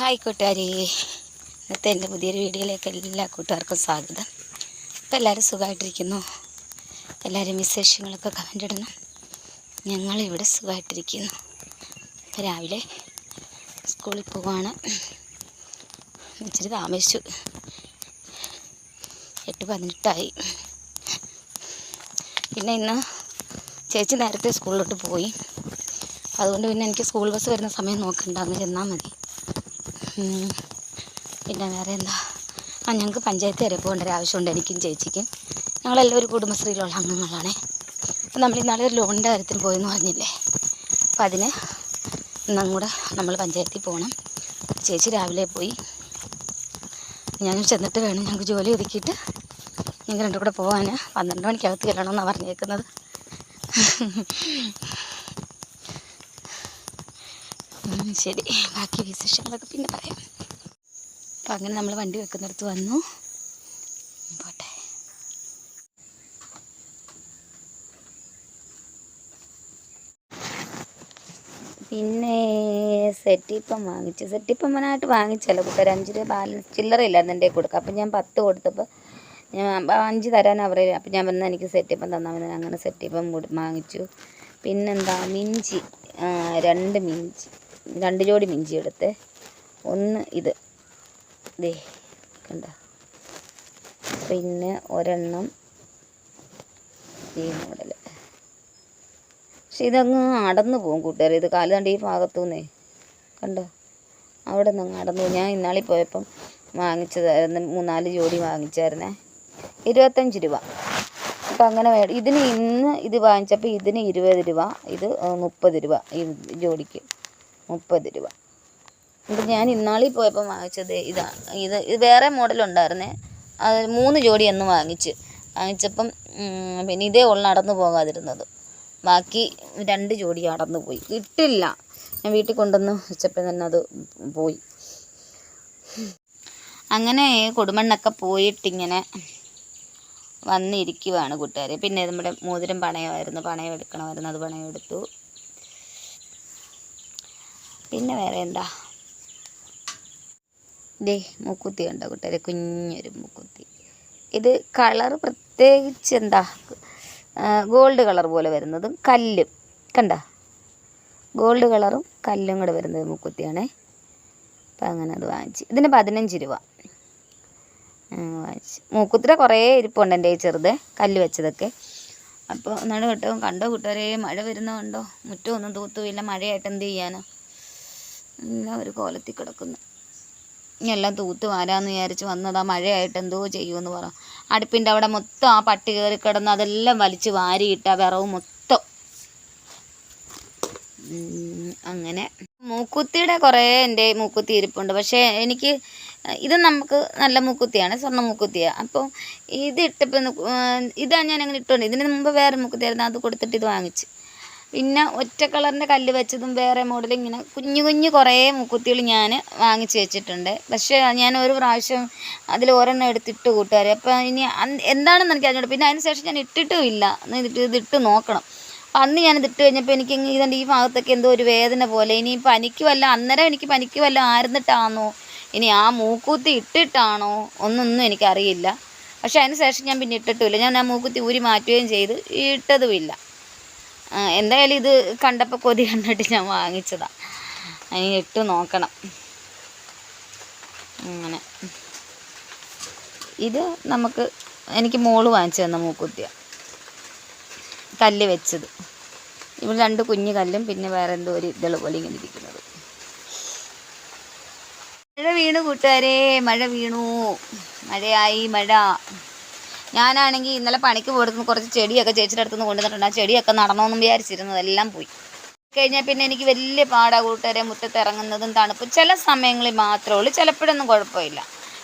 Hi കൂട്ടുകാരി. ഇന്നത്തെ എന്റെ പുതിയൊരു വീഡിയോയിലേക്ക് എല്ലാ കൂട്ടുകാർക്കും സ്വാഗതം. ഇപ്പം എല്ലാവരും സുഖമായിട്ടിരിക്കുന്നു. എല്ലാവരും വിശേഷങ്ങളൊക്കെ കമന്റ് ഇടണം. ഞങ്ങളിവിടെ സുഖമായിട്ടിരിക്കുന്നു. ഇപ്പം രാവിലെ സ്കൂളിൽ പോവാണ്. ഇച്ചിരി താമസിച്ചു. എട്ട് പതിനെട്ടായി. പിന്നെ ഇന്ന് ചേച്ചി നേരത്തെ സ്കൂളിലോട്ട് പോയി. അതുകൊണ്ട് പിന്നെ എനിക്ക് സ്കൂൾ ബസ് വരുന്ന സമയം നോക്കണ്ട അങ്ങ് ചെന്നാൽ മതി. പിന്നെ വേറെ എന്താ? ആ ഞങ്ങൾക്ക് പഞ്ചായത്ത് വരെ പോകേണ്ട ഒരു ആവശ്യമുണ്ട് എനിക്കും ചേച്ചിക്കും. ഞങ്ങളെല്ലാവരും കുടുംബശ്രീയിലുള്ള അംഗങ്ങളാണേ. അപ്പം നമ്മൾ ഇന്നാളെ ഒരു ലോണിന്റെ കാര്യത്തിന് പോയെന്ന് പറഞ്ഞില്ലേ? അപ്പം അതിന് ഇന്നും കൂടെ നമ്മൾ പഞ്ചായത്തിൽ പോകണം. ചേച്ചി രാവിലെ പോയി. ഞാൻ ചെന്നിട്ട് വേണം ഞങ്ങൾക്ക് ജോലി ഒതുക്കിയിട്ട് ഞങ്ങൾ രണ്ടും കൂടെ പോകാൻ പന്ത്രണ്ട് മണിക്കകത്ത് ചെല്ലണമെന്നാണ് പറഞ്ഞേക്കുന്നത്. ശരി. ബാക്കി വിശേഷങ്ങളൊക്കെ പിന്നെ പറയാം. അപ്പം അങ്ങനെ നമ്മൾ വണ്ടി വെക്കുന്നിടത്ത് വന്നു. പോട്ടെ. പിന്നെ സെറ്റിപ്പം വാങ്ങിച്ചു. സെറ്റിപ്പമ്മനായിട്ട് വാങ്ങിച്ചല്ലോ കൂട്ടുകാർ അഞ്ച് രൂപ ബാലൻസ് ചില്ലറ ഇല്ലായിരുന്നു എന്റെ കൊടുക്കുക അപ്പം ഞാൻ പത്ത് കൊടുത്തപ്പോൾ ഞാൻ അഞ്ച് തരാൻ അവരെ അപ്പം ഞാൻ വന്നാൽ എനിക്ക് സെറ്റിപ്പം തന്നാൽ മതി. അങ്ങനെ സെറ്റിപ്പം വാങ്ങിച്ചു. പിന്നെന്താ മിഞ്ചി. രണ്ട് മിഞ്ചി. രണ്ട് ജോഡി മിഞ്ചി എടുത്തേ. ഒന്ന് ഇത്. ദേ കണ്ട. പിന്നെ ഒരെണ്ണം ഈ മോഡൽ പക്ഷെ ഇതങ്ങ് അടന്നു പോകും കൂട്ടുകാർ ഇത് കാൽ കണ്ട് ഈ ഭാഗത്തു നിന്നേ കണ്ടോ? അവിടെ നിന്ന് അങ്ങ് അടന്നു ഞാൻ ഇന്നാളിൽ പോയപ്പം വാങ്ങിച്ചതായിരുന്നു. മൂന്നാൽ ജോഡി വാങ്ങിച്ചായിരുന്നേ. ഇരുപത്തഞ്ച് രൂപ. അപ്പം അങ്ങനെ ഇതിന് ഇന്ന് ഇത് വാങ്ങിച്ചപ്പോൾ ഇതിന് ഇരുപത് രൂപ. ഇത് മുപ്പത് രൂപ ഈ ജോഡിക്ക്. മുപ്പത് രൂപ. അപ്പം ഞാൻ ഇന്നാളിൽ പോയപ്പോൾ വാങ്ങിച്ചത് ഇതാ ഇത് ഇത് വേറെ മോഡലുണ്ടായിരുന്നേ. അത് മൂന്ന് ജോഡി എന്ന് വാങ്ങിച്ച്. വാങ്ങിച്ചപ്പം പിന്നെ ഇതേ ഉള്ള അടന്നു പോകാതിരുന്നത്. ബാക്കി രണ്ട് ജോഡി അടന്നു പോയി. കിട്ടില്ല. ഞാൻ വീട്ടിൽ കൊണ്ടുവന്ന് വെച്ചപ്പോൾ തന്നെ അത് പോയി. അങ്ങനെ കൊടുമണ്ണൊക്കെ പോയിട്ടിങ്ങനെ വന്നിരിക്കുവാണ് കൂട്ടുകാർ പിന്നെ നമ്മുടെ മോതിരം പണയമായിരുന്നു പണയം എടുക്കണമായിരുന്നു അത് പണയം എടുത്തു. പിന്നെ വേറെ എന്താ? ദേ മൂക്കുത്തി ഉണ്ടോ കൂട്ടുകാരെ കുഞ്ഞൊരു മൂക്കുത്തി. ഇത് കളർ പ്രത്യേകിച്ച് എന്താ? ഗോൾഡ് കളർ പോലെ വരുന്നതും കല്ലും. കണ്ട? ഗോൾഡ് കളറും കല്ലും കൂടെ വരുന്നത് മൂക്കുത്തിയാണേ. അപ്പം അങ്ങനെ അത് വാങ്ങിച്ച്. ഇതിന് പതിനഞ്ച് രൂപ. വാങ്ങിച്ച്. മൂക്കുത്തിയുടെ കുറേ ഇരിപ്പുണ്ട് എന്റെ ഈ ചെറുത്. കല്ല് വെച്ചതൊക്കെ. അപ്പോൾ എന്നാണ് കേട്ടോ കണ്ടോ കൂട്ടുകാരെ മഴ വരുന്നതുകൊണ്ടോ കണ്ടോ? മുറ്റമൊന്നും തൂത്തുമില്ല മഴയായിട്ട് എന്ത് ചെയ്യാനോ? എല്ലാം ഒരു കോലത്തിൽ കിടക്കുന്നു. എല്ലാം തൂത്ത് വാരാന്ന് വിചാരിച്ച് വന്നതാ മഴയായിട്ട് എന്തോ ചെയ്യുമെന്ന് പറ. അടുപ്പിന്റെ അവിടെ മൊത്തം ആ പട്ടി കയറി കിടന്ന് അതെല്ലാം വലിച്ച് വാരിയിട്ട വിറവ് മൊത്തം. അങ്ങനെ. മൂക്കുത്തിയുടെ കുറേ എന്റെ മൂക്കുത്തി ഇരിപ്പുണ്ട്. പക്ഷേ എനിക്ക് ഇത് നമുക്ക് നല്ല മൂക്കുത്തിയാണ് സ്വർണ മൂക്കുത്തിയാണ് അപ്പോൾ ഇത് ഇട്ടപ്പോൾ ഇതാണ് ഞാൻ അങ്ങനെ ഇട്ടുണ്ട്. ഇതിന് മുമ്പ് വേറെ മൂക്കുത്തിയായിരുന്നു. അത് കൊടുത്തിട്ട് ഇത് വാങ്ങിച്ച്. പിന്നെ ഒറ്റ കളറിന്റെ കല്ല് വെച്ചതും വേറെ മോഡൽ ഇങ്ങനെ കുഞ്ഞു കുഞ്ഞു കുറേ മൂക്കുത്തികൾ ഞാൻ വാങ്ങിച്ച് വെച്ചിട്ടുണ്ട്. പക്ഷേ ഞാൻ ഒരു പ്രാവശ്യം അതിൽ ഒരെണ്ണം എടുത്തിട്ട് കൂട്ടുകാരെ. അപ്പോൾ ഇനി എന്താണെന്ന് എനിക്ക് അറിഞ്ഞു പിന്നെ അതിന് ശേഷം ഞാൻ ഇട്ടിട്ടും ഇല്ല. ഒന്ന് ഇതിട്ട് ഇതിട്ട് നോക്കണം. അപ്പം അന്ന് ഞാനിത് ഇട്ട് കഴിഞ്ഞപ്പോൾ എനിക്ക് ഇതുണ്ട് ഈ ഭാഗത്തൊക്കെ എന്തോ ഒരു വേദന പോലെ. ഇനി പനിക്ക് വല്ല അന്നേരം എനിക്ക് പനിക്ക് വല്ല ആയിരുന്നിട്ടാണോ ഇനി ആ മൂക്കുത്തി ഇട്ടിട്ടാണോ? ഒന്നൊന്നും എനിക്കറിയില്ല. പക്ഷേ അതിന് ശേഷം ഞാൻ പിന്നെ ഇട്ടിട്ടുമില്ല ഞാൻ ആ മൂക്കുത്തി ഊരി മാറ്റുകയും ചെയ്ത് ഇട്ടതുമില്ല എന്തായാലും ഇത് കണ്ടപ്പോൾ കൊതി കണ്ടിട്ട് ഞാൻ വാങ്ങിച്ചതാണ് ഇനി ഇട്ട് നോക്കണം. അങ്ങനെ. ഇത് നമുക്ക് എനിക്ക് മോൾ വാങ്ങിച്ചു തന്ന മൂക്കുത്തിയ. കല്ല് വെച്ചത്. ഇവിടെ രണ്ട് കുഞ്ഞു കല്ലും പിന്നെ വേറെ എന്തോ ഒരു ഇതൾ പോലെ ഇങ്ങനെ ഇരിക്കുന്നത്. മഴ വീണു കൂട്ടുകാരെ മഴ വീണു. മഴയായി മഴ. ഞാനാണെങ്കിൽ ഇന്നലെ പണിക്ക് പോയിരുന്നു കുറച്ച് ചെടിയൊക്കെ ചേച്ചിയുടെ അടുത്തുനിന്ന് കൊണ്ടുവന്നിട്ടുണ്ട്. ആ ചെടിയൊക്കെ നടണമെന്നും വിചാരിച്ചിരുന്നത്. എല്ലാം പോയി. കഴിഞ്ഞാൽ പിന്നെ എനിക്ക് വലിയ പാടാ കൂട്ടുകാരെ മുറ്റത്ത് ഇറങ്ങുന്നതും തണുപ്പ്. ചില സമയങ്ങളിൽ മാത്രമേ ഉള്ളൂ. ചിലപ്പോഴൊന്നും കുഴപ്പമില്ല.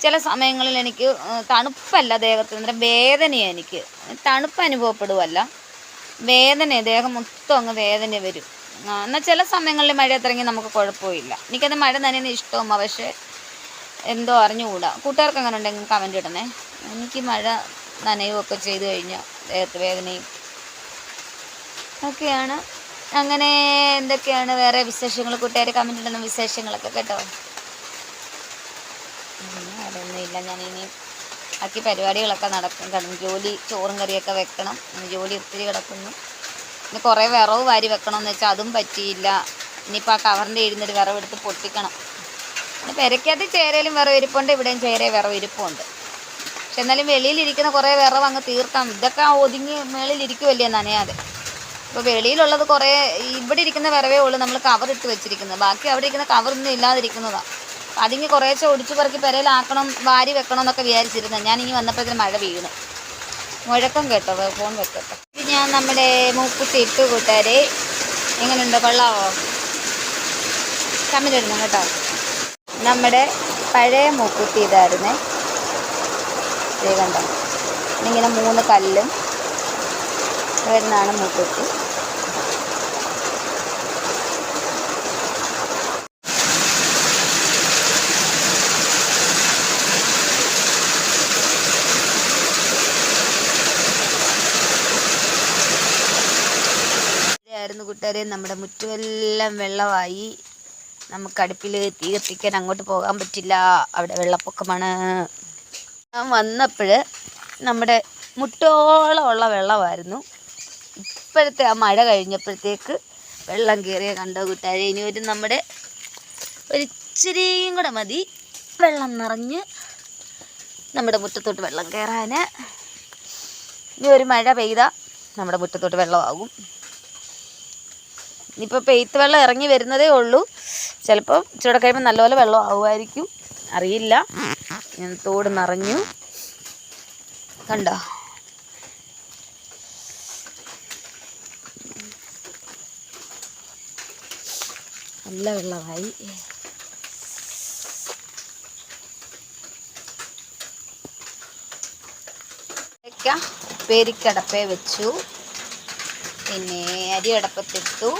ചില സമയങ്ങളിൽ എനിക്ക് തണുപ്പല്ല ദേഹത്തിന്. വേദനയാണ് എനിക്ക്. തണുപ്പ് അനുഭവപ്പെടുവല്ല. വേദന ദേഹം മൊത്തം അങ്ങ് വേദന വരും. എന്നാൽ ചില സമയങ്ങളിൽ മഴയത്തിറങ്ങി നമുക്ക് കുഴപ്പമില്ല. എനിക്കത് മഴ നനയുന്ന ഇഷ്ടവുമാണ് പക്ഷേ എന്തോ അറിഞ്ഞുകൂടാ. കൂട്ടുകാർക്ക് അങ്ങനെ ഉണ്ടെങ്കിൽ കമന്റ് ഇടണേ. എനിക്ക് മഴ നനയുമൊക്കെ ചെയ്ത് കഴിഞ്ഞാൽ ദേഹത്ത് വേദനയും ഒക്കെയാണ്. അങ്ങനെ എന്തൊക്കെയാണ് വേറെ വിശേഷങ്ങൾ? കൂട്ടുകാർ കമന്റ് ഇടുന്ന വിശേഷങ്ങളൊക്കെ കേട്ടോ. അതൊന്നുമില്ല അതൊന്നുമില്ല ഞാനിനി ബാക്കി പരിപാടികളൊക്കെ നടക്കും. കാരണം ജോലി ചോറും കറിയൊക്കെ വെക്കണം. ജോലി ഒത്തിരി കിടക്കുന്നു. ഇനി കുറേ വിറവ് വാരി വെക്കണമെന്ന് വെച്ചാൽ അതും പറ്റിയില്ല. ഇനിയിപ്പോൾ ആ കവറിന്റെ എഴുന്നൊരു വിറവെടുത്ത് പൊട്ടിക്കണം. പിന്നെ പെരയ്ക്കകത്ത് ചേരയിലും വിറവ് ഇരിപ്പുണ്ട്. ഇവിടെയും ചേരയെ വിറവ് ഇരിപ്പുണ്ട്. എന്നാലും വെളിയിലിരിക്കുന്ന കുറേ വിറവ് അങ്ങ് തീർക്കാം. ഇതൊക്കെ ഒതുങ്ങി മേളിലിരിക്കുമല്ലേ നനയാതെ? ഇപ്പോൾ വെളിയിലുള്ളത് കുറേ ഇവിടെ ഇരിക്കുന്ന വിറവേ ഉള്ളൂ നമ്മൾ കവർ ഇട്ട് വെച്ചിരിക്കുന്നത്. ബാക്കി അവിടെ ഇരിക്കുന്ന കവറൊന്നും ഇല്ലാതിരിക്കുന്നതാണ് അതിങ്ങി കുറേശ്ശെ ഒടിച്ചു പറക്കി പെരയിലാക്കണം വാരി വെക്കണം എന്നൊക്കെ വിചാരിച്ചിരുന്നത്. ഞാൻ ഇനി വന്നപ്പോഴത്തേന് മഴ വീണു മുഴക്കം കേട്ടോ ഫോൺ വെക്കട്ടെ. ഇത് ഞാൻ നമ്മുടെ മൂക്കുത്തി ഇട്ട് കൂട്ടുകാരെ. എങ്ങനെയുണ്ടോ കൊള്ളാവോ? കമ്മിലിടുന്നു കേട്ടോ. നമ്മുടെ പഴയ മൂക്കുത്തി ഇതായിരുന്നേ. കണ്ടോ ഇങ്ങനെ മൂന്ന് കല്ലും വരുന്നതാണ് മൂക്കുത്തി. ആയിരുന്നു കൂട്ടുകാരെ നമ്മുടെ മുറ്റുമെല്ലാം വെള്ളമായി. നമുക്ക് അടുപ്പിൽ തീ കത്തിക്കാൻ അങ്ങോട്ട് പോകാൻ പറ്റില്ല. അവിടെ വെള്ളപ്പൊക്കമാണ്. ഞാൻ വന്നപ്പോൾ നമ്മുടെ മുട്ടോളമുള്ള വെള്ളമായിരുന്നു. ഇപ്പോഴത്തെ ആ മഴ കഴിഞ്ഞപ്പോഴത്തേക്ക് വെള്ളം കയറിയ കണ്ടോ കൂട്ടുകാരെ ഇനി ഒരു നമ്മുടെ ഒരു ഇച്ചിരിയും കൂടെ മതി. വെള്ളം നിറഞ്ഞ് നമ്മുടെ മുറ്റത്തോട്ട് വെള്ളം കയറാൻ ഇനി ഒരു മഴ പെയ്താൽ നമ്മുടെ മുറ്റത്തോട്ട് വെള്ളമാകും. ഇനിയിപ്പോൾ പെയ്ത്ത് വെള്ളം ഇറങ്ങി വരുന്നതേ ഉള്ളൂ. ചിലപ്പോൾ ഇച്ചിരി കഴിയുമ്പോൾ നല്ലപോലെ വെള്ളം ആവുമായിരിക്കും. അറിയില്ല. ഞാൻ തോട് നിറഞ്ഞു. കണ്ടോ? നല്ല വെള്ളമായി. പേരിക്കടപ്പേ വെച്ചു. പിന്നെ അരി അടപ്പത്തിട്ടു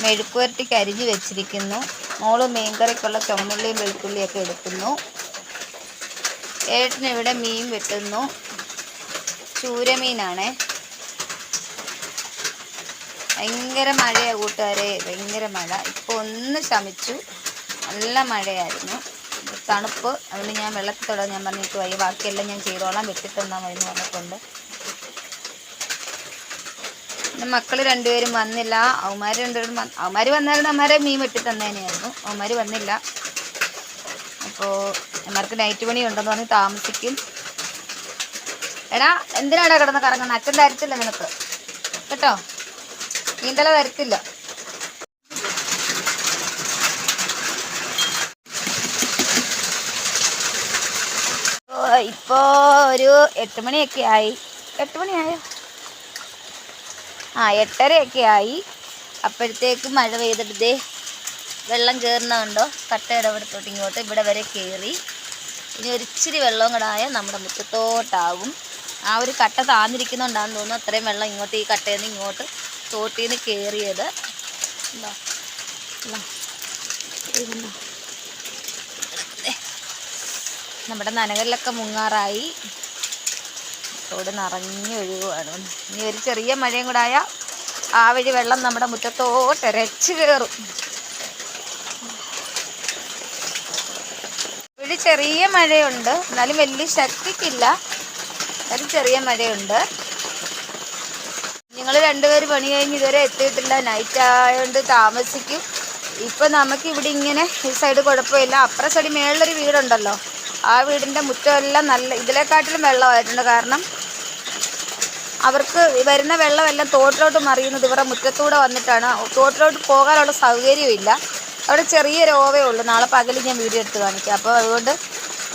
മെഴുക്കുവരട്ടിക്ക് അരിഞ്ഞ് വെച്ചിരിക്കുന്നു. മോൾ മീൻകറിക്കുള്ള ചുമന്നുള്ളിയും വെളുത്തുള്ളിയൊക്കെ എടുക്കുന്നു. ഏട്ടനിവിടെ മീൻ വെട്ടുന്നു. ചൂരമീനാണേ. ഭയങ്കര മഴയാണ് കൂട്ടുകാരെ ഭയങ്കര മഴ. ഇപ്പോൾ ഒന്ന് ശമിച്ചു. നല്ല മഴയായിരുന്നു. തണുപ്പ്. അതുകൊണ്ട് ഞാൻ വെള്ളത്തിൽ തൊടാൻ ഞാൻ പറഞ്ഞിട്ട് വയ്യ. ബാക്കിയെല്ലാം ഞാൻ ചെയ്തോളാം. വെട്ടിത്തന്നാൽ മതി എന്ന് പറഞ്ഞിട്ടുണ്ട്. പിന്നെ മക്കൾ രണ്ടുപേരും വന്നില്ല. അവന്മാർ രണ്ടുപേരും അവന്മാർ വന്നാലും അമ്മമാരെ മീൻ വെട്ടി തന്നേനെയായിരുന്നു. അവന്മാർ വന്നില്ല. അപ്പോൾ അമ്മമാർക്ക് നൈറ്റ് പണി ഉണ്ടെന്ന് പറഞ്ഞ് താമസിക്കും. എടാ എന്തിനാടാ കിടന്ന് കറങ്ങുന്നത് അച്ഛൻ തരത്തില്ല നിനക്ക്. കേട്ടോ? നീന്തല തരത്തില്ല. ഇപ്പോൾ ഒരു എട്ട് മണിയൊക്കെ ആയി. എട്ട് മണിയായോ? ആ എട്ടരയൊക്കെ ആയി അപ്പോഴത്തേക്ക് മഴ പെയ്തിട്ട് വെള്ളം കയറുന്നതുണ്ടോ കട്ട ഇടപെടുത്തോട്ട് ഇങ്ങോട്ട് ഇവിടെ വരെ കയറി ഇനി ഒരിച്ചിരി വെള്ളവും കൂടെ ആയാൽ നമ്മുടെ മുറ്റത്തോട്ടാകും ആ ഒരു കട്ട താന്നിരിക്കുന്നുണ്ടാന്ന് തോന്നുന്നു. അത്രയും വെള്ളം ഇങ്ങോട്ട് ഈ കട്ടയിൽ നിന്ന് ഇങ്ങോട്ട് തോട്ടിൽ നിന്ന് കയറിയത്? നമ്മുടെ നനകല്ലൊക്കെ മുങ്ങാറായി. തോട് നിറഞ്ഞു ഒഴുകുവാണ്. ഇനി ഒരു ചെറിയ മഴയും കൂടെ ആയാൽ ആ വഴി വെള്ളം നമ്മുടെ മുറ്റത്തോട്ട് രച്ച് കയറും ഇവിടെ ചെറിയ മഴയുണ്ട്. എന്നാലും വലിയ ശക്തിക്കില്ല. എന്നാലും ചെറിയ മഴയുണ്ട്. നിങ്ങൾ രണ്ടുപേര് പണി കഴിഞ്ഞ് ഇതുവരെ എത്തിയിട്ടില്ല. നൈറ്റ് ആയതുകൊണ്ട് താമസിക്കും. ഇപ്പം നമുക്ക് ഇവിടെ ഇങ്ങനെ ഈ സൈഡ് കുഴപ്പമില്ല. അപ്പുറ സൈഡ് മേളിലൊരു വീടുണ്ടല്ലോ. ആ വീടിന്റെ മുറ്റമെല്ലാം നല്ല ഇതിലെക്കാട്ടിലും വെള്ളമായിട്ടുണ്ട്. കാരണം അവർക്ക് വരുന്ന വെള്ളമെല്ലാം തോട്ടിലോട്ട് മറിയുന്നത് ഇവരുടെ മുറ്റത്തൂടെ വന്നിട്ടാണ്. തോട്ടിലോട്ട് പോകാനുള്ള സൗകര്യമില്ല. അവിടെ ചെറിയൊരു ഓവേ ഉള്ളൂ. നാളെ പകൽ ഞാൻ വീഡിയോ എടുത്ത് കാണിക്കാം. അപ്പോൾ അതുകൊണ്ട്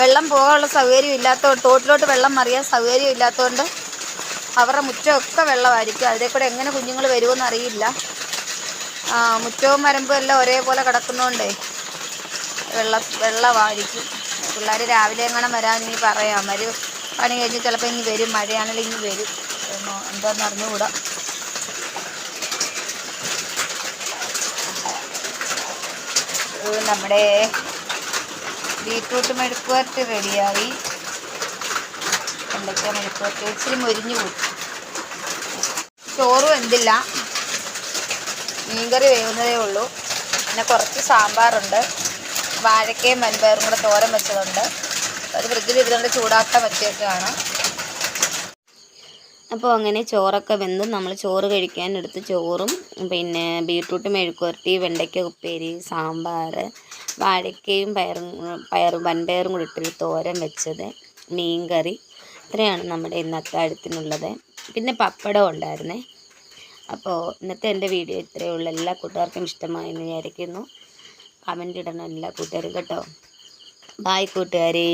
വെള്ളം പോകാനുള്ള സൗകര്യം ഇല്ലാത്തതുകൊണ്ട് തോട്ടിലോട്ട് വെള്ളം മറിയാൻ സൗകര്യം ഇല്ലാത്തതുകൊണ്ട് അവരുടെ മുറ്റമൊക്കെ വെള്ളമായിരിക്കും. അതിലെ കൂടെ എങ്ങനെ കുഞ്ഞുങ്ങൾ വരുമെന്ന് അറിയില്ല. മുറ്റവും വരമ്പും എല്ലാം ഒരേപോലെ കിടക്കുന്നതുകൊണ്ടേ വെള്ള വെള്ളമായിരിക്കും. പിള്ളേർ രാവിലെ എങ്ങനെ വരാമെന്ന് ഇനി പറയാം. അവർ പണി കഴിഞ്ഞ് ചിലപ്പോൾ ഇനി വരും. മഴയാണെങ്കിൽ ഇനി വരും. എന്താണെന്ന് അറിഞ്ഞുകൂടാ നമ്മുടെ ബീട്രൂട്ട് മെഴുക്കുവരട്ടി റെഡിയായി. വെണ്ടയ്ക്ക മെഴുക്കുവരട്ടി? ഇച്ചിരി മൊരിഞ്ഞു പോയി. ചോറും വെന്തില്ല മീൻകറി വേവുന്നതേ ഉള്ളൂ. പിന്നെ കുറച്ച് സാമ്പാറുണ്ട്. വാഴക്കയും മൻപയറും കൂടെ തോരൻ വെച്ചതുണ്ട്. അത് ഫ്രിഡ്ജിൽ ഇരുന്നുകൊണ്ട് ചൂടാക്കാൻ പറ്റിയൊക്കെയാണ് അപ്പോൾ അങ്ങനെ ചോറൊക്കെ വെന്ത് നമ്മൾ ചോറ് കഴിക്കാൻ എടുത്ത് ചോറും പിന്നെ ബീട്രൂട്ട് മെഴുക്കുവരട്ടി വെണ്ടയ്ക്ക ഉപ്പേരി സാമ്പാർ വാഴക്കയും പയറും പയർ വൻപയറും കൂടി ഇട്ടൊരു തോരൻ വെച്ചത് മീൻകറി. ഇത്രയാണ് നമ്മുടെ ഇന്നത്തെ അടുത്തിനുള്ളത്. പിന്നെ പപ്പടം ഉണ്ടായിരുന്നേ. അപ്പോൾ ഇന്നത്തെ എന്റെ വീഡിയോ ഇത്രയേ ഉള്ളൂ. എല്ലാ കൂട്ടുകാർക്കും ഇഷ്ടമായെന്ന് വിചാരിക്കുന്നു. കമന്റ് ഇടണം എല്ലാ കൂട്ടുകാരും കേട്ടോ. ബായ് കൂട്ടുകാരേ.